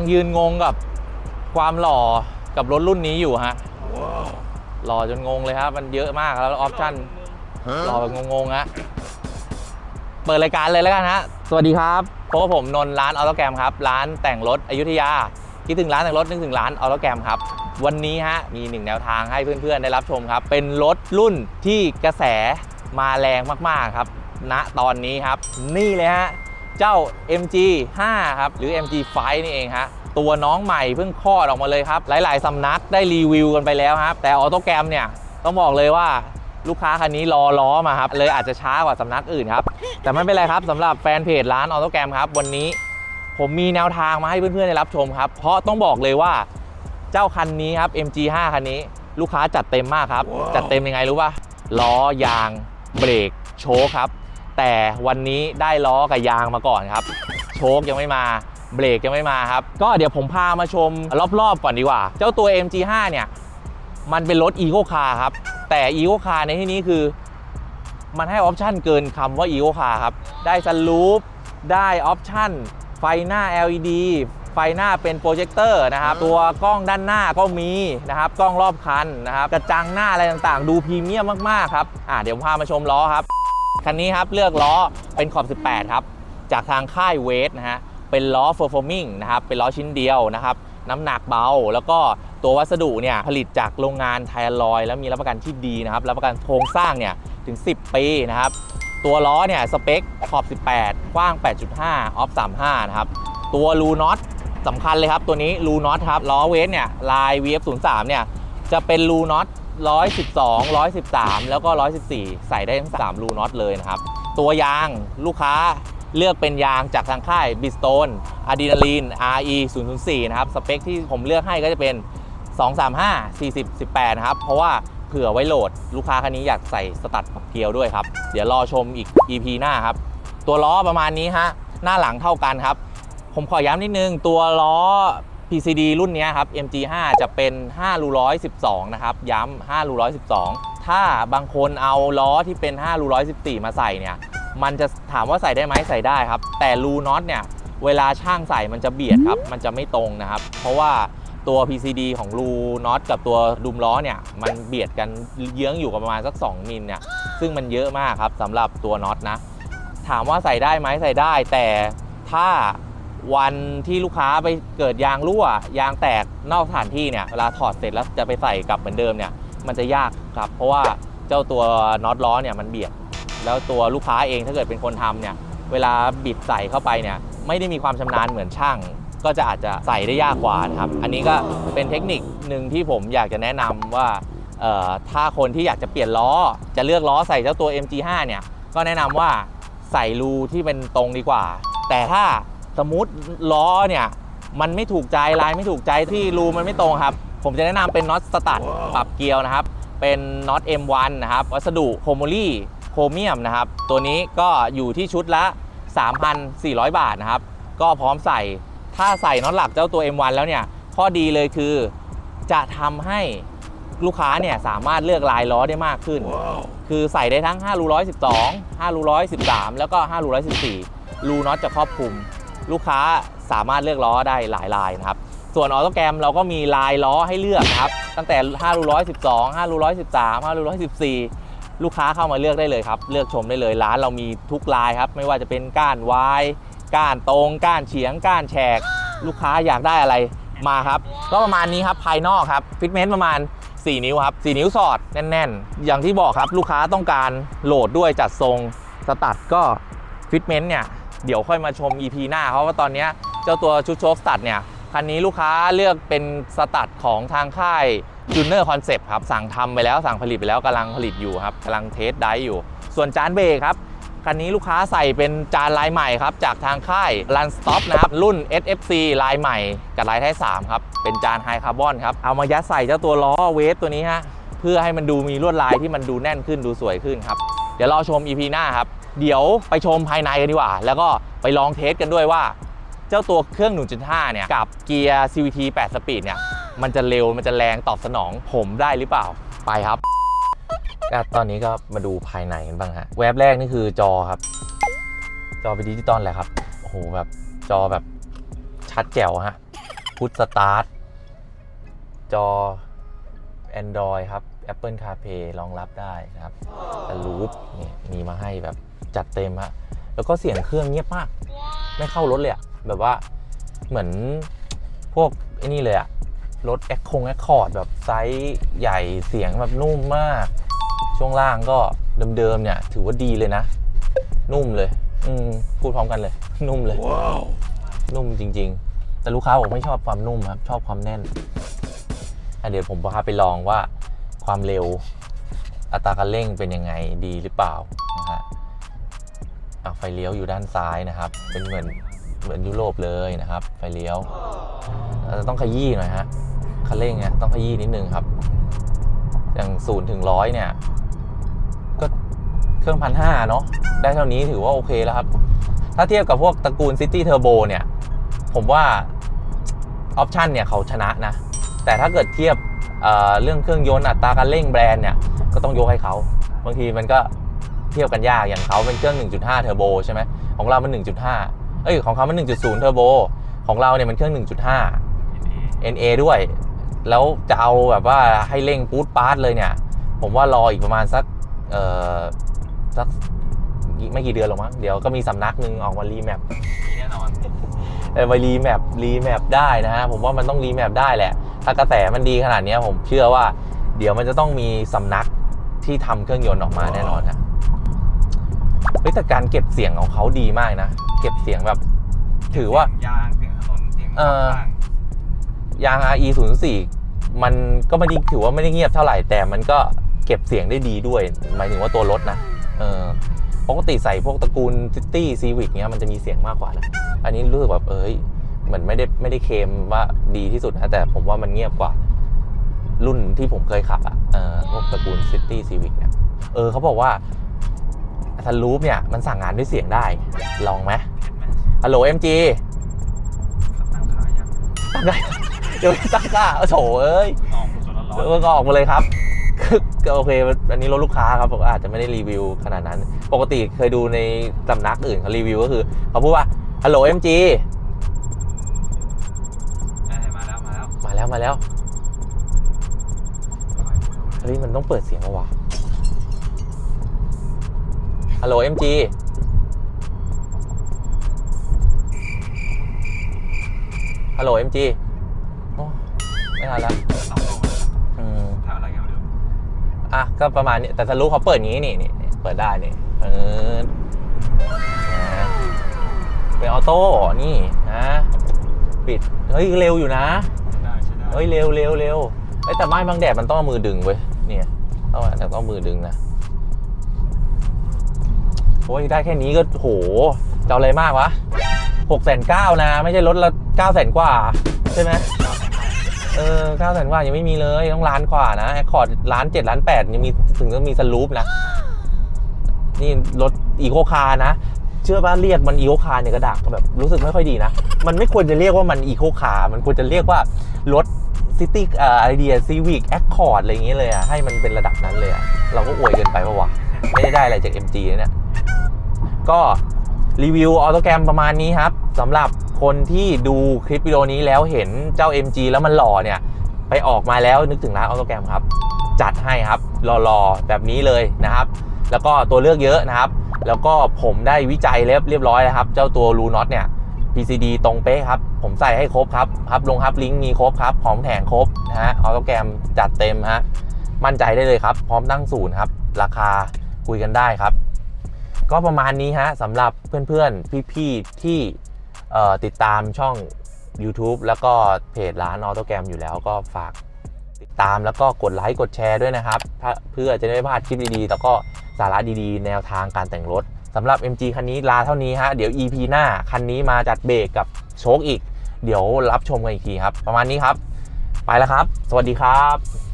กำลังยืนงงกับความหล่อกับรถรุ่นนี้อยู่ฮะหล่อจนงงเลยครับมันเยอะมากแล้วออปชั่นหล่อแบบงงๆฮะเปิดรายการเลยแล้วกันฮะสวัสดีครับพบกับผมนนท์ร้านออโตแกรมครับ ร้านแต่งรถอยุธยาคิดถึงร้านแต่งรถนึกถึงร้านออโตแกรมครับ วันนี้ฮะมีหนึ่งแนวทางให้เพื่อนๆ ได้รับชมครับ เป็นรถรุ่นที่กระแสมาแรงมากๆครับณตอนนี้ครับ นี่เลยฮะ เจ้า MG 5 ครับ หรือ MG 5นี่เองฮะ ตัวน้องใหม่เพิ่งคลอดออกมาเลยครับ หลาย ๆสำนักได้รีวิวกันไปแล้วครับ แต่ออโตแกรมเนี่ยต้องบอกเลยว่าลูกค้าคันนี้รอล้อมาครับ เลยอาจจะช้ากว่าสำนักอื่นครับ แต่ไม่เป็นไรครับสำหรับแฟนเพจร้านออโตแกรมครับ วันนี้ผมมีแนวทางมาให้เพื่อนๆได้รับชมครับ เพราะต้องบอกเลยว่าเจ้าคันนี้ครับ MG 5 คันนี้ ลูกค้าจัดเต็มมากครับจัดเต็มยังไงรู้ป่ะล้อยางเบรกโชคครับ แต่วันนี้ได้ล้อกับยางมาก่อนครับ โชคยังไม่มา เบรกยังไม่มาครับ ก็เดี๋ยวผมพามาชมรอบๆก่อนดีกว่า เจ้าตัว MG5 เนี่ย มันเป็นรถ Eco Car ครับ แต่ Eco Car ในที่นี้คือ มันให้ออปชันเกินคำว่า Eco Car ครับ ได้สลูปได้ออปชันไฟหน้า LED ไฟหน้าเป็นโปรเจคเตอร์นะครับ ตัวกล้องด้านหน้าก็มีนะครับ กล้องรอบคันนะครับ กระจังหน้าอะไรต่างๆ ดูพรีเมียมมากๆครับ อ่าเดี๋ยวผมพามาชมล้อครับ คันนี้ครับเลือกล้อเป็นขอบ 18 ครับ จากทางค่ายเวสนะฮะ เป็นล้อ performing นะครับเป็นล้อชิ้นเดียวนะครับน้ำหนักเบา แล้วก็ตัววัสดุเนี่ยผลิตจากโรงงานไทยลอยแล้วมีรับประกันที่ดีนะครับรับประกันโครงสร้างเนี่ยถึง 10 ปีนะครับตัวล้อเนี่ยสเปคขอบ 18 กว้าง 8.5 ออฟ 35 นะครับ ตัวรูน็อตสำคัญเลยครับ ตัวนี้รูน็อตครับล้อเวสเนี่ยลาย VF03 เนี่ยจะเป็นรูน็อต 112 113 แล้วก็ 114 ใส่ได้ทั้ง 3 รูน็อตเลยนะครับ ตัวยางลูกค้า เลือกเป็นยางจากทางค่าย b i s t o n e a d r e n a l i n RE 004นะครับ สเปคที่ผมเลือกให้ก็จะเป็น 235 40 18 นะครับ เพราะว่าเผื่อไว้โหลด ลูกค้าคันนี้อยากใส่สตัดปักเกลียวด้วยครับ เดี๋ยวรอชมอีก EP หน้าครับ ตัวล้อประมาณนี้ฮะ หน้าหลังเท่ากันครับ ผมขอย้ำนิดนึง ตัวล้อ PCD รุ่นนี้ครับ MG5 จะเป็น5รู112 นะครับ ย้ำ5รู112 ถ้าบางคนเอาล้อที่เป็น5รู114 มาใส่เนี่ย มันจะถามว่าใส่ได้ไหมใส่ได้ครับ แต่รูน็อตเนี่ยเวลาช่างใส่มันจะเบียดครับ มันจะไม่ตรงนะครับ เพราะว่าตัว PCD ของรูน็อตกับตัวดุมล้อเนี่ย มันเบียดกันเยื้องอยู่กับประมาณสัก 2มิลเนี่ย ซึ่งมันเยอะมากครับสำหรับตัวน็อตนะ ถามว่าใส่ได้ไหมใส่ได้ แต่ถ้าวันที่ลูกค้าไปเกิดยางรั่วยางแตกนอกสถานที่เนี่ยเวลาถอดเสร็จแล้วจะไปใส่กลับเหมือนเดิมเนี่ย มันจะยากครับ เพราะว่าเจ้าตัวน็อตล้อเนี่ยมันเบียด แล้วตัวลูกค้าเองถ้าเกิดเป็นคนทำเนี่ยเวลาบิดใส่เข้าไปเนี่ยไม่ได้มีความชำนาญเหมือนช่าง ก็จะอาจจะใส่ได้ยากกว่านะครับ อันนี้ก็เป็นเทคนิคหนึ่งที่ผมอยากจะแนะนำว่าถ้าคนที่อยากจะเปลี่ยนล้อ จะเลือกล้อใส่เจ้าตัว MG5 เนี่ยก็แนะนำว่าใส่รูที่เป็นตรงดีกว่า แต่ถ้าสมมติล้อเนี่ยมันไม่ถูกใจลายไม่ถูกใจที่รูมันไม่ตรงครับ ผมจะแนะนำเป็นน็อตสตัดปรับเกียวนะครับ เป็นน็อต M1 นะครับ วัสดุโคโมลี่ โครเมียมนะครับ ตัวนี้ก็อยู่ที่ชุดละ 3,400 บาทนะครับ ก็พร้อมใส่ ถ้าใส่น็อตหลักเจ้าตัว M1 แล้วเนี่ย ข้อดีเลยคือจะทำให้ลูกค้าเนี่ยสามารถเลือกลายล้อได้มากขึ้นคือใส่ได้ทั้ง5รู112 5รู113 แล้วก็5รู114 รูน็อตจะครอบคลุม ลูกค้าสามารถเลือกล้อได้หลายลายนะครับ ส่วนออโตแกรมเราก็มีลายล้อให้เลือกนะครับ ตั้งแต่5รู112 5รู113 5รู114 ลูกค้าเข้ามาเลือกได้เลยครับ เลือกชมได้เลยร้านเรามีทุกลายครับ ไม่ว่าจะเป็นก้านวายก้านตรงก้านเฉียงก้านแฉก ลูกค้าอยากได้อะไรมาครับก็ประมาณนี้ครับภายนอกครับฟิตเมนต์ประมาณ 4 นิ้วครับ 4 นิ้วสอดแน่น ๆ อย่างที่บอกครับลูกค้าต้องการโหลดด้วยจัดทรงสตัดก็ฟิตเมนต์เนี่ยเดี๋ยวค่อยมาชม EP หน้าเพราะว่าตอนนี้เจ้าตัวชุดโชคสตัดเนี่ยคันนี้ลูกค้าเลือกเป็นสตัดของทางค่าย จูเนอร์คอนเซปต์ครับ สั่งทำไปแล้วสั่งผลิตไปแล้วกำลังผลิตอยู่ครับกำลังเทสได้อยู่ ส่วนจานเบรกครับคันนี้ลูกค้าใส่เป็นจานลายใหม่ครับ จากทางค่าย Run Stop นะครับ รุ่น SFC ลายใหม่ กับลายไทย3 ครับ เป็นจานไฮคาร์บอนครับ เอามายัดใส่เจ้าตัวล้อเวฟตัวนี้ฮะ เพื่อให้มันดูมีลวดลายที่มันดูแน่นขึ้นดูสวยขึ้นครับ เดี๋ยวรอชม EP หน้าครับ เดี๋ยวไปชมภายในกันดีกว่า แล้วก็ไปลองเทสกันด้วยว่า เจ้าตัวเครื่อง 1.5 เนี่ยกับเกียร์ CVT 8 สปีดเนี่ย มันจะเร็วมันจะแรงตอบสนองผมได้หรือเปล่าไปครับตอนนี้ก็มาดูภายในกันบ้างฮะแวบแรกนี่คือจอครับ จอเป็นดิจิตอลแหละครับโอ้โหแบบจอแบบชัดแจ๋วฮะพุทสตาร์ทจอ Android ครับ Apple CarPlay รองรับได้นะครับแต่รูปนี่มีมาให้แบบจัดเต็มฮะแล้วก็เสียงเครื่องเงียบมาก ไม่เข้ารถเลยอะแบบว่าเหมือนพวกไอ้นี่เลยอะ รถแอคคงแอคคอร์ดแบบไซส์ใหญ่เสียงแบบนุ่มมาก ช่วงล่างก็เดิมๆเนี่ย ถือว่าดีเลยนะ นุ่มเลย อืมพูดพร้อมกันเลย นุ่มเลยนุ่มจริง ๆ แต่ลูกค้าบอกไม่ชอบความนุ่มครับ ชอบความแน่นอะเดี๋ยวผมพาไปลองว่าความเร็วอัตราการเร่งเป็นยังไงดีหรือเปล่านะฮะอะไฟเลี้ยวอยู่ด้านซ้ายนะครับ เป็นเหมือนเหมือนยุโรปเลยนะครับ ไฟเลี้ยวอาจจะต้องขยี้หน่อยฮะ คันเร่งเนี่ยต้องขยี้นิดนึงครับ อย่างศูนย์ถึงร้อยเนี่ย ก็เครื่องพันห้าเนาะได้เท่านี้ถือว่าโอเคแล้วครับ ถ้าเทียบกับพวกตระกูล City Turbo เนี่ย ผมว่าออปชันเนี่ยเขาชนะนะ แต่ถ้าเกิดเทียบเอ่อเรื่องเครื่องยนต์อัตราการเร่งแบรนด์เนี่ย ก็ต้องยกให้เขา บางทีมันก็เทียบกันยากอย่างเขาเป็นเครื่อง 1.5 เทอร์โบใช่ไหมของเรามัน 1.5 เอ้ยของเขามัน 1.0 เทอร์โบของเราเนี่ยมันเครื่อง 1.5 NA ด้วย แล้วจะเอาแบบว่าให้เร่งปูดปาร์ตเลยเนี่ย ผมว่ารออีกประมาณสักเอ่อสักไม่กี่เดือนหรอกมั้งเดี๋ยวก็มีสำนักหนึ่งออกมารีแมปมีแน่นอนเออไปรีแมปรีแมปได้นะฮะผมว่ามันต้องรีแมปได้แหละ ถ้ากระแสมันดีขนาดเนี้ยผมเชื่อว่า เดี๋ยวมันจะต้องมีสำนักที่ทำเครื่องยนต์ออกมาแน่นอนฮะเฮ้ยแต่การเก็บเสียงของเขาดีมากนะ เก็บเสียงแบบ ถือว่า ยางเสียงถนนเสียงเออข้าง ยาง RE 0 4มันก็ไม่ได้ถือว่าไม่ได้เงียบเท่าไหร่ แต่มันก็เก็บเสียงได้ดีด้วย หมายถึงว่าตัวรถนะเออปกติใส่พวกตระกูลซิตี้ซีวิกเนี้ยมันจะมีเสียงมากกว่านะอันนี้รู้สึกแบบเอ้ยเหมือนไม่ได้ไม่ได้เคมว่าดีที่สุดนะแต่ผมว่ามันเงียบกว่ารุ่นที่ผมเคยขับอะเออพวกตระกูลซิตี้ซีวิกเนี่ยเออเขาบอกว่าทันรูปเนี่ยมันสั่งงานด้วยเสียงได้ลองไหมฮัลโหล MG ตั้งขายยังตั้งได้ เดี๋ยวไม่ตั้งกล้าโอ้โถเอ้ยออกสดร้อนเออก็ออกมาเลยครับก็โอเคอันนี้รถลูกค้าครับผมอาจจะไม่ได้รีวิวขนาดนั้น ปกติเคยดูในสำนักอื่นเขารีวิวก็คือเขาพูดว่าฮัลโหล MG ๆเอ้ยมาแล้วมาแล้วมาแล้วมาแล้วเฮ้ยมันต้องเปิดเสียงแล้ววะฮัลโหล MG ฮัลโหล MG โอ้ ไม่ทันแล้วสองโลมาแล้วอืมแถวอะไรกันไม่รู้อะก็ประมาณนี้แต่ทะลุเขาเปิดงี้นี่นี่นี่เปิดได้นี่เปิดนะเป็นออโต้นี่นะปิดเฮ้ยเร็วอยู่นะใช้ได้ใช้ได้เฮ้ยเร็วเร็วเร็วเอ้ยแต่ไม้บางแดดมันต้องเอามือดึงเว้ยเนี่ยต้องแต่ต้องมือดึงนะโอ้ยได้แค่นี้ก็โหจะเอาอะไรมากวะหกแสนเก้านะ ไม่ใช่รถละเก้าแสนกว่า ใช่ไหม เออเก้าแสนกว่ายังไม่มีเลยต้องล้านกว่านะแอคคอร์ดล้านเจ็ดล้านแปดยังมีถึงต้องมีสลูปนะ นี่รถอีโคคาร์นะ เชื่อป่ะเรียกมันอีโคคาร์เนี่ยกระดักแบบรู้สึกไม่ค่อยดีนะ มันไม่ควรจะเรียกว่ามันอีโคคาร์มันควรจะเรียกว่ารถซิตี้ไอเดียซีวิกแอคคอร์ดอะไรอย่างเงี้ยเลยอะให้มันเป็นระดับนั้นเลยอะเราก็อวยเกินไปปะวะไม่ได้ได้อะไรจาก MG เนี่ยก็รีวิวออโตแกรมประมาณนี้ครับสำหรับ คนที่ดูคลิปวิดีโอนี้แล้วเห็นเจ้า MG แล้วมันหล่อเนี่ย ไปออกมาแล้วนึกถึงร้านออโตแกรมครับ จัดให้ครับหล่อๆแบบนี้เลยนะครับ แล้วก็ตัวเลือกเยอะนะครับ แล้วก็ผมได้วิจัยเรียบเรียบร้อยแล้วครับ เจ้าตัวรูน็อตเนี่ย PCD ตรงเป๊ะครับ ผมใส่ให้ครบครับฮับลงฮับลิงก์มีครบครับของแถงครบนะฮะออโตแกรมจัดเต็มฮะมั่นใจได้เลยครับ พร้อมตั้งศูนย์ครับ ราคาคุยกันได้ครับ ก็ประมาณนี้ฮะสำหรับเพื่อนๆ พี่ๆ ที่ ติดตามช่อง YouTube แล้วก็เพจร้านออโตแกรมอยู่แล้วก็ฝากติดตามแล้วก็กดไลค์กดแชร์ด้วยนะครับ เพื่อจะได้ไม่พลาดคลิปดีๆ แล้วก็สาระดีๆ แนวทางการแต่งรถสำหรับ MG คันนี้ลาเท่านี้ฮะ เดี๋ยว EP หน้า คันนี้มาจัดเบรกกับโชคอีก เดี๋ยวรับชมกันอีกทีครับ ประมาณนี้ครับ ไปแล้วครับ สวัสดีครับ